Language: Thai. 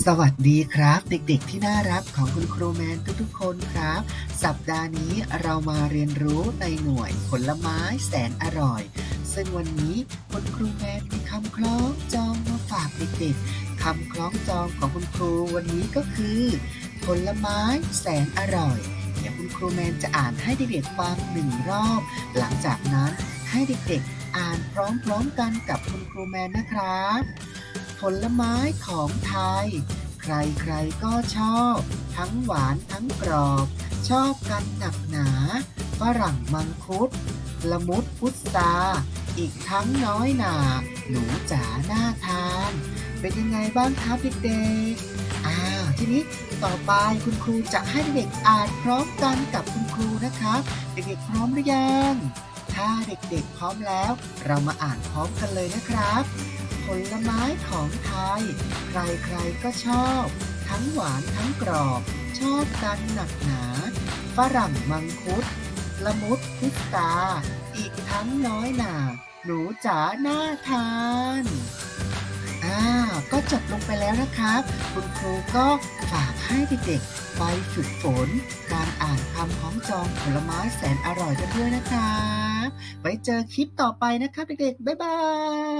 สวัสดีครับ เด็กๆที่น่ารักของคุณครูแมนทุกๆคนครับ สัปดาห์นี้เรามาเรียนรู้ในหน่วยผลไม้แสนอร่อย ซึ่งวันนี้คุณครูแมนมีคำคล้องจองมาฝากเด็กๆคำคล้องจองของคุณครูวันนี้ก็คือ ผลไม้แสนอร่อย เดี๋ยวคุณครูแมนจะอ่านให้เด็กๆฟังหนึ่งรอบ หลังจากนั้นให้เด็กๆอ่านพร้อมๆกันกับคุณครูแมนนะครับ ผลไม้ของไทย ใครๆก็ชอบ ทั้งหวานทั้งกรอบ ชอบกันหนักหนาฝรั่งมังคุด ละมุดพุทราอีกทั้งน้อยหนา หนูจ๋าหน่าทาน เป็นยังไงบ้างครับเด็กๆอ้าวทีนี้ต่อไปคุณครูจะให้เด็กอ่านพร้อมกันกับคุณครูนะครับเด็กๆพร้อมหรือยัง ถ้าเด็กๆพร้อมแล้ว เรามาอ่านพร้อมกันเลยนะครับ ผลไม้ของไทย ใครๆก็ชอบ ทั้งหวานทั้งกรอบ ชอบกันหนักหนา ฝรั่งมังคุด ละมุดพุทราอีกทั้งน้อยหนา หนูจ๋าหน่าทานอ่าก็จบลงไปแล้วนะครับ คุณครูก็ฝากให้เด็กๆไปฝึกฝน การอ่านคำของจองผลไม้แสนอร่อยกันด้วยนะครับไว้เจอคลิปต่อไปนะครับเด็กๆ บ๊ายบาย